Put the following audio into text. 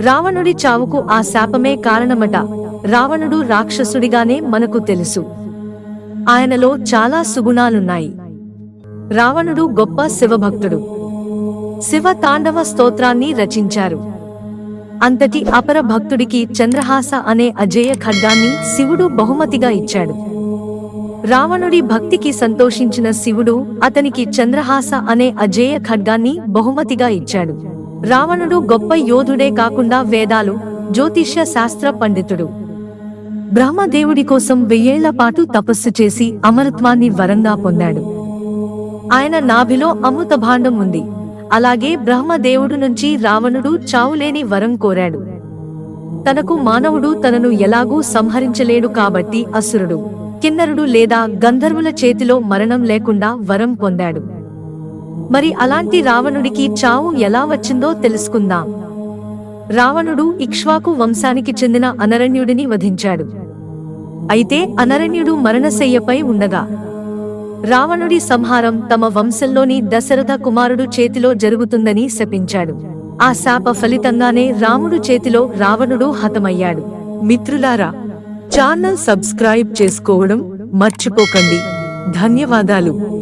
రావణుడి చావుకు ఆ శాపమే కారణమట. రావణుడు రాక్షసుడిగానే మనకు తెలుసు. ఆయనలో చాలా సుగుణాలున్నాయి. రావణుడు గొప్ప శివభక్తుడు. శివ తాండవ స్తోత్రాన్ని రచించారు. అంతటి అపర భక్తుడికి చంద్రహాస అనే అజేయ ఖడ్గాన్ని శివుడు బహుమతిగా ఇచ్చాడు. రావణుడి భక్తికి సంతోషించిన శివుడు అతనికి చంద్రహాస అనే అజేయ ఖడ్గాన్ని బహుమతిగా ఇచ్చాడు. రావణుడు గొప్ప యోధుడే కాకుండా వేదాలు జ్యోతిష్య శాస్త్ర పండితుడు. బ్రహ్మదేవుడి కోసం వెయ్యేళ్ళ పాటు తపస్సు చేసి అమరత్వాన్ని వరంగా పొందాడు. ఆయన నాభిలో అమృత భాండం ఉంది. అలాగే బ్రహ్మదేవుడు నుంచి రావణుడు చావులేని వరం కోరాడు. తనకు మానవుడు తనను ఎలాగూ సంహరించలేడు కాబట్టి అసురుడు కిన్నరుడు లేదా గంధర్వుల చేతిలో మరణం లేకుండా వరం పొందాడు. మరి అలాంటి రావణుడికి చావు ఎలా వచ్చిందో తెలుసుకుందాం. రావణుడు ఇక్ష్వాకు వంశానికి చెందిన అనరణ్యుడిని వధించాడు. అయితే అనరణ్యుడు మరణశయ్యపై ఉండగా రావణుడి సంహారం తమ వంశంలోని దశరథ కుమారుడు చేతిలో జరుగుతుందని శపించాడు. ఆ శాప ఫలితంగానే రాముడు చేతిలో రావణుడు హతమయ్యాడు. మిత్రులారా ఛానల్ సబ్స్క్రైబ్ చేసుకోవడం మర్చిపోకండి. ధన్యవాదాలు.